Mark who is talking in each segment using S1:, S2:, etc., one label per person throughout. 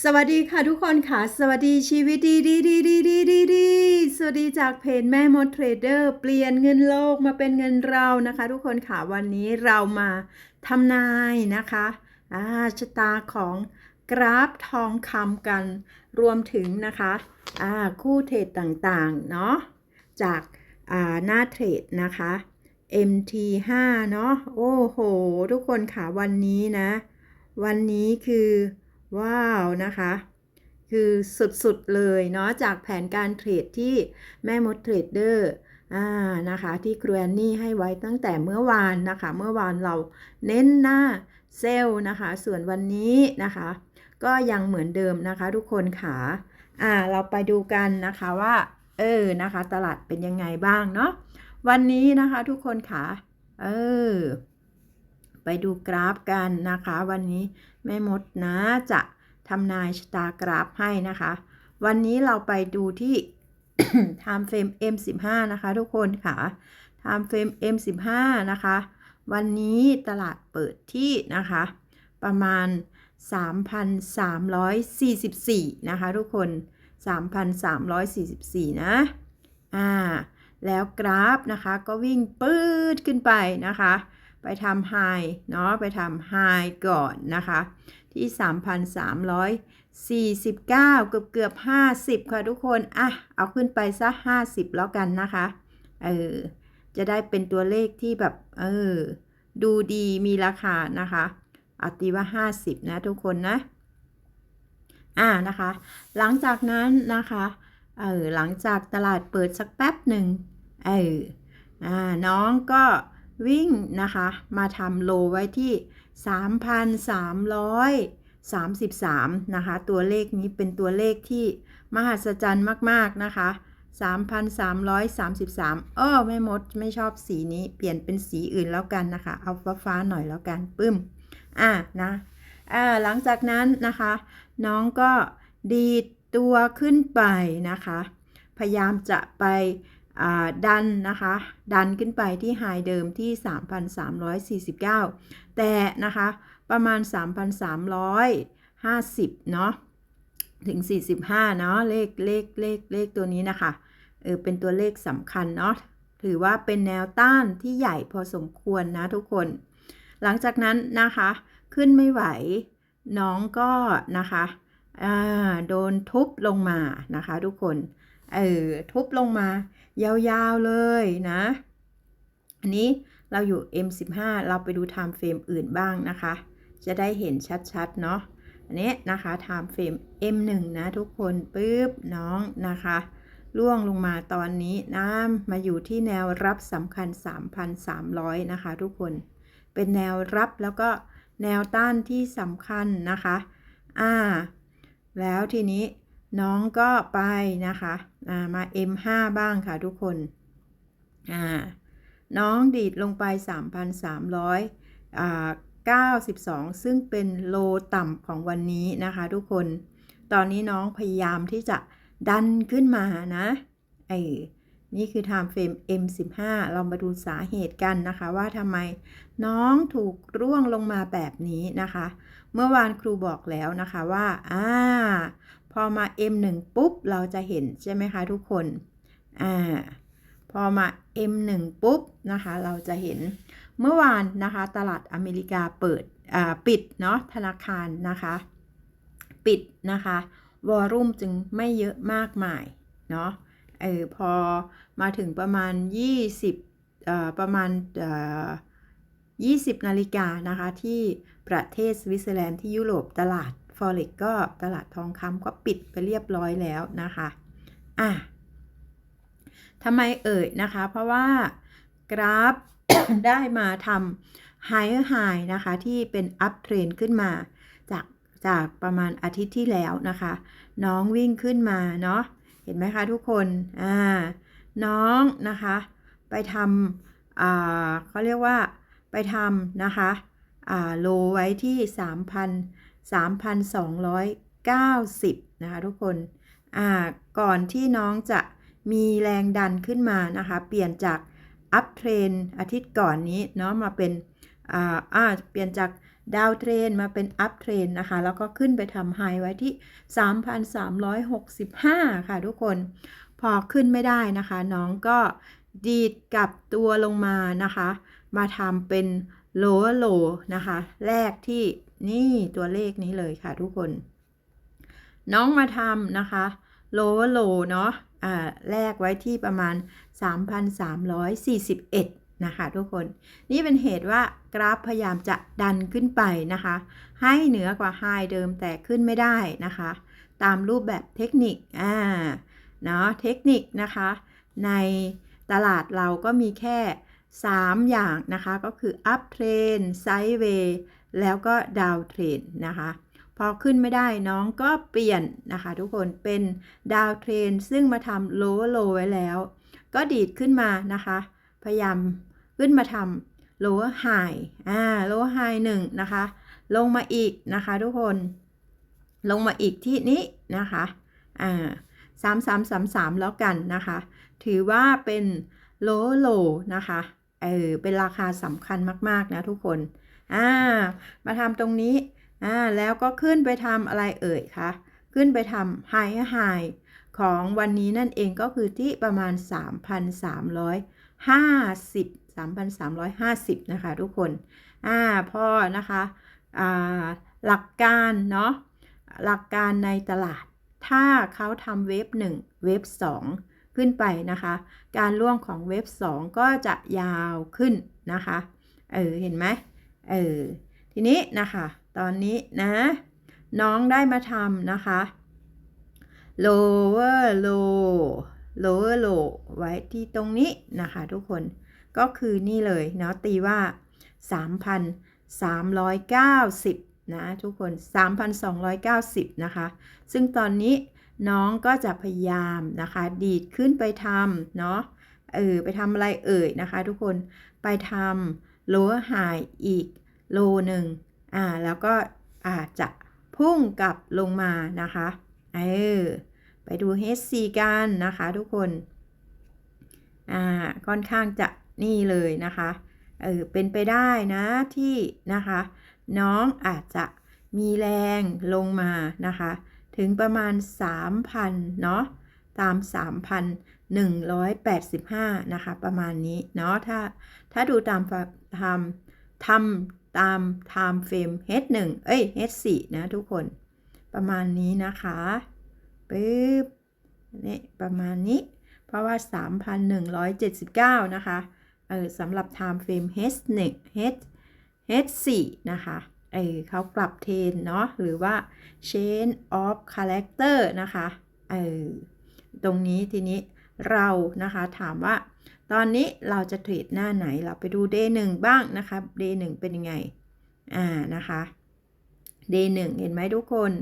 S1: สวัสดีค่ะทุกคนค่ะ สวัสดีชีวิตดีดีดีดีดีดีดีสวัสดีจากเพจแม่มดเทรดเดอร์เปลี่ยนเงินโลกมาเป็นเงินเรานะคะ ทุกคนค่ะวันนี้เรามาทำนายนะคะอาชะตาของกราฟทองคำกันรวมถึงนะคะอ่าคู่เทรดต่างๆเนาะจากอ่าหน้าเทรดนะคะ MT5 เนาะโอ้โห ทุกคนค่ะวันนี้นะ วันนี้คือ ว้าวนะคะ คือสุดๆเลยเนาะจากแผนการเทรดที่แม่มดเทรดเดอร์อ่านะคะที่ครูแอนนี่ให้ไว้ตั้งแต่เมื่อวานนะคะ เมื่อวานเราเน้นหน้าเซลล์นะคะ ส่วนวันนี้นะคะ ก็ยังเหมือนเดิมนะคะ ทุกคนค่ะอ่าเราไปดูกันนะคะว่าเออนะคะ ตลาดเป็นยังไงบ้างเนาะวันนี้นะคะทุกคนค่ะเออไปดูกราฟกันนะคะ วันนี้ แม่มดนะจะทำนายชะตากราฟให้นะคะ วันนี้เราไปดูที่ time frame M15 นะคะทุกคนค่ะ time frame M15 นะคะ วันนี้ตลาดเปิดที่นะคะ ประมาณ 3,344 นะคะทุกคน 3,344 นะ อ่า แล้วกราฟนะคะก็วิ่งปื๊ดขึ้นไปนะคะ ไปทำไฮเนาะไปทำไฮก่อนนะคะ ที่ 3,349 เกือบเกือบ 50 ค่ะทุกคน อะ เอาขึ้นไปซะ 50 แล้วกันนะคะ เออ จะได้เป็นตัวเลขที่แบบ เออ ดูดีมีราคานะคะเอาตีว่า 50 นะทุกคนนะ อ่านะคะ หลังจากนั้นนะคะ เออ หลังจากตลาดเปิดสักแป๊บหนึ่ง เออ อ่า น้องก็ วิ่งนะคะ มาทำโลไว้ที่ 3,333 นะคะ ตัวเลขนี้เป็นตัวเลขที่มหัศจรรย์มาก ๆ นะคะ3,333เออไม่มดไม่ชอบสีนี้เปลี่ยนเป็นสีอื่นแล้วกันนะคะ เอาฟ้าๆหน่อยแล้วกันปึ้ม อะนะอ่าหลังจากนั้นนะคะ น้องก็ดีดตัวขึ้นไปนะคะ พยายามจะไป ดันนะคะ ดันขึ้นไปที่ไฮเดิมที่ 3,349 แต่นะคะ ประมาณ 3,350 เนาะถึง 45 เนาะเลขเลขเลขเลขตัวนี้นะคะ เออ เป็นตัวเลขสำคัญเนาะ ถือว่าเป็นแนวต้านที่ใหญ่พอสมควรนะทุกคน หลังจากนั้นนะคะ ขึ้นไม่ไหว น้องก็นะคะโดนทุบลงมานะคะทุกคน เออทุบลงมา ยาวๆเลยนะ อันนี้เราอยู่ M15 เราไปดู time frame อื่นบ้างนะคะ จะได้เห็นชัดๆเนาะอันนี้นะคะ time frame M1 นะทุกคนปึ๊บน้องนะคะล่วงลงมาตอนนี้นะมาอยู่ที่แนวรับสำคัญ 3,300 นะคะ ทุกคน เป็นแนวรับแล้วก็แนวต้านที่สำคัญนะคะ อ่า แล้วทีนี้ น้องก็ไปนะคะมา M5 บ้างค่ะทุกคนน้องดีดลงไป 3,392 ซึ่งเป็นโลต่ำของวันนี้นะคะทุกคน ตอนนี้น้องพยายามที่จะดันขึ้นมานะไอ้นี่คือ time frame M15 เรามาดูสาเหตุกันนะคะ ว่าทำไมน้องถูกร่วงลงมาแบบนี้นะคะ เมื่อวานครูบอกแล้วนะคะว่า อ่า พอมา M1 ปุ๊บ เราจะเห็นใช่ไหมคะทุกคน อ่า พอมา M1 ปุ๊บนะคะ เราจะเห็น เมื่อวานนะคะ ตลาดอเมริกาเปิด อ่า ปิดเนาะ ธนาคารนะคะ ปิดนะคะ วอลุ่มจึงไม่เยอะมากมาย เนาะ เออ พอมาถึงประมาณ 20อ่อประมาณอ่อ20 นาฬิกานะคะ ที่ประเทศสวิตเซอร์แลนด์ที่ยุโรปตลาด Forex ก็ตลาดทองคำก็ปิดไปเรียบร้อยแล้วนะคะอะทำไมเอ่ยนะคะ เพราะว่ากราฟได้มาทำไฮไฮนะคะ ที่เป็นอัพเทรนขึ้นมา จากจากประมาณอาทิตย์ที่แล้วนะคะ น้องวิ่งขึ้นมาเนาะเห็นไหมคะทุกคนอ่าน้องนะคะ ไปทำอ่าเขาเรียกว่าไปทำนะคะอ่าโลไว้ที่ 3,000 3,290 นะคะทุกคนอ่าก่อนที่น้องจะมีแรงดันขึ้นมานะคะ เปลี่ยนจากอัพเทรนอาทิตย์ก่อนนี้เนาะมาเป็นอ่าอ่าเปลี่ยนจากดาวเทรนมาเป็นอัพเทรนนะคะ แล้วก็ขึ้นไปทำไฮไว้ที่ 3,365 ค่ะทุกคน พอขึ้นไม่ได้นะคะ น้องก็ดีดกลับตัวลงมานะคะ มาทำเป็นโลโลนะคะ แรกที่ นี่ตัวเลขนี้เลยค่ะทุกคน น้องมาทำนะคะโลโลเนาะอ่าแรกไว้ที่ประมาณ 3,341 นะคะทุกคน นี่เป็นเหตุว่ากราฟพยายามจะดันขึ้นไปนะคะ ให้เหนือกว่าไฮเดิมแต่ขึ้นไม่ได้นะคะ ตามรูปแบบเทคนิคอ่าเนาะเทคนิคนะคะ ในตลาดเราก็มีแค่ 3 อย่างนะคะ ก็คือ up trend sideways แล้วก็ down trend นะคะพอขึ้นไม่ได้น้องก็เปลี่ยนนะคะ ทุกคนเป็น down trend ซึ่งมาทำ low low ไว้แล้ว ก็ดีดขึ้นมานะคะ พยายามขึ้นมาทำ lower high อ่า lower high 1นะคะ ลงมาอีกนะคะทุกคน ลงมาอีกที่นี้นะคะอ่าสามสามสามสามแล้วกันนะคะ ถือว่าเป็นโลโลนะคะเออเป็นราคาสำคัญมาก ๆ นะทุกคน อ่า มาทำตรงนี้ อ่า แล้วก็ขึ้นไปทำอะไรเอ่ยคะ ขึ้นไปทำไฮไฮของวันนี้นั่นเองก็คือที่ประมาณ 3,350 3,350 นะคะทุกคน อ่าพอนะคะ อ่า หลักการเนาะ หลักการในตลาด ถ้าเขาทำเวฟ1 เวฟ2 ขึ้นไปนะคะ การล่วงของเวฟ2 ก็จะยาวขึ้นนะคะ เออ เห็นไหม เออ ทีนี้นะคะ ตอนนี้นะ น้องได้มาทำนะคะ lower low lower low ไว้ที่ตรงนี้นะคะ ทุกคน ก็คือนี่เลยเนาะตีว่า 3,390 นะทุกคน 3,290 นะคะ ซึ่งตอนนี้น้องก็จะพยายามนะคะ ดีดขึ้นไปทำเนาะ เออ ไปทำอะไรเอ่ยนะคะ ทุกคน ไปทำ lower high อีกโลหนึ่งอ่าแล้วก็อาจจะพุ่งกลับลงมานะคะเออไปดู HC กันนะคะทุกคนอ่าค่อนข้างจะนี่เลยนะคะเออเป็นไปได้นะที่นะคะ น้องอาจจะมีแรงลงมานะคะ ถึงประมาณ 3,000เนาะตาม 185 นะคะ ประมาณนี้เนาะถ้าถ้าดูตามทำทำตาม time frame H1 เอ้ย H4 นะทุกคนประมาณนี้นะคะปึ๊บนี่ประมาณนี้ เพราะว่า 3,179 นะคะ เออสำหรับ time frame H1 H H4 นะคะเออเขากลับเทนเนาะหรือว่า chain of character นะคะ เออตรงนี้ทีนี้ เรานะคะ ถามว่า ตอนนี้เราจะเทรดหน้าไหนเราไปดู day 1บ้างนะคะ day 1เป็นยังไง อ่านะคะ day 1เห็นไหมทุกคน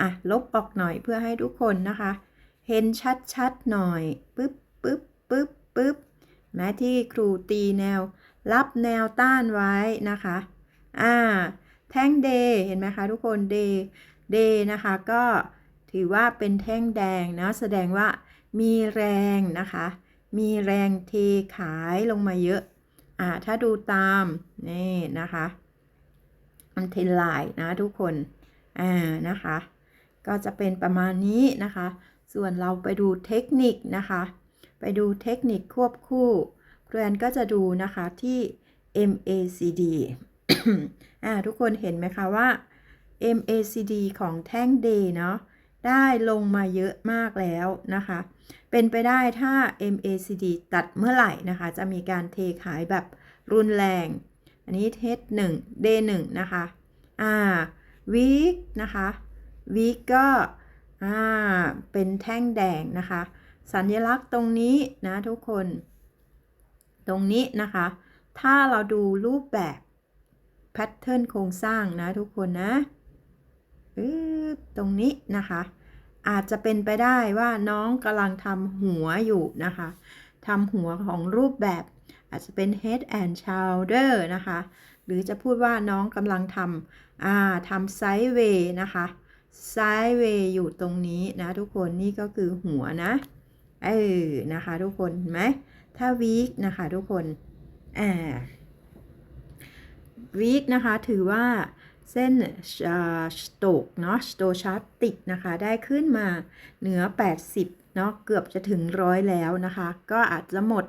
S1: อะ ลบออกหน่อยเพื่อให้ทุกคนนะคะ เห็นชัดๆหน่อยปึ๊บปึ๊บปึ๊บปึ๊บแม้ที่ครูตีแนว รับแนวต้านไว้นะคะ อ่า แท่งเดย์เห็นไหมคะทุกคนเดย์เดย์นะคะก็ถือว่าเป็นแท่งแดงนะ แสดงว่า มีแรงนะคะ มีแรงเทขายลงมาเยอะ อ่า ถ้าดูตาม นี่นะคะมันเทลน์นะทุกคน อ่า นะคะ ก็จะเป็นประมาณนี้นะคะ ส่วนเราไปดูเทคนิคนะคะ ไปดูเทคนิคควบคู่ครนก็จะดูนะคะที่ MACD อ่า ทุกคนเห็นไหมคะว่า MACD ของแท่ง Day เนาะ ได้ลงมาเยอะมากแล้วนะคะ เป็นไปได้ถ้า MACD ตัดเมื่อไหร่นะคะ จะมีการเทขายแบบรุนแรง อันนี้เทส1 Day 1นะคะอ่า Week นะคะ Week ก็อ่าเป็นแท่งแดงนะคะ สัญลักษณ์ตรงนี้นะทุกคน ตรงนี้นะคะ ถ้าเราดูรูปแบบแพทเทิร์นโครงสร้างนะทุกคนนะ ตรงนี้นะคะ อาจจะเป็นไปได้ว่าน้องกำลังทำหัวอยู่นะคะทำหัวของรูปแบบ อาจจะเป็น head and shoulder นะคะ หรือจะพูดว่าน้องกำลังทำอ่าทำ sideway นะคะ sideway อยู่ตรงนี้นะทุกคนนี่ก็คือหัวนะ เออนะคะทุกคนเห็นไหมถ้า week นะคะทุกคนอ่า week นะคะถือว่า เส้นสโตกเนาะสโตชาร์ติกนะคะ ได้ขึ้นมาเหนือ 80เนาะเกือบจะถึงร้อยแล้วนะคะ ก็อาจจะหมด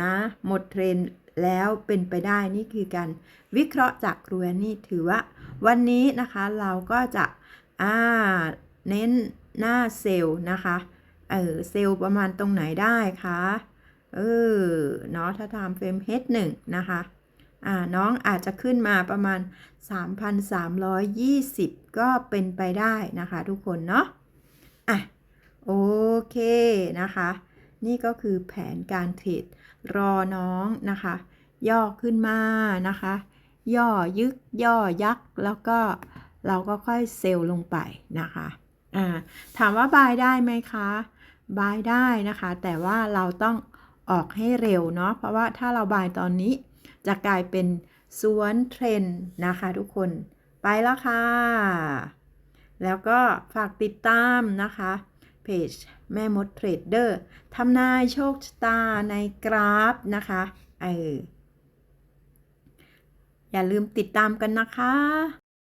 S1: นะหมดเทรนแล้วเป็นไปได้นี่คือการวิเคราะห์จากครูแอนนี่ถือว่า วันนี้นะคะเราก็จะอ่าเน้นหน้าเซลล์นะคะเออเซลล์ประมาณตรงไหนได้คะเออเนาะถ้าทำเฟรม H1 นะคะ น้องอาจจะขึ้นมาประมาณ 3,320 ก็เป็นไปได้นะคะทุกคนเนาะอะโอเคนะคะ นี่ก็คือแผนการเทรดรอน้องนะคะ ย่อขึ้นมานะคะ ย่อยึกย่อยักแล้วก็เราก็ค่อยเซลล์ลงไปนะคะอ่าถามว่าบายได้ไหมคะบายได้นะคะ แต่ว่าเราต้องออกให้เร็วเนาะเพราะว่าถ้าเราบายตอนนี้ จะกลายเป็นสวนเทรนนะคะทุกคน ไปแล้วค่ะ แล้วก็ฝากติดตามนะคะเพจแม่มดเทรดเดอร์ทำนายโชคชะตาในกราฟนะคะเอออย่าลืมติดตามกันนะคะ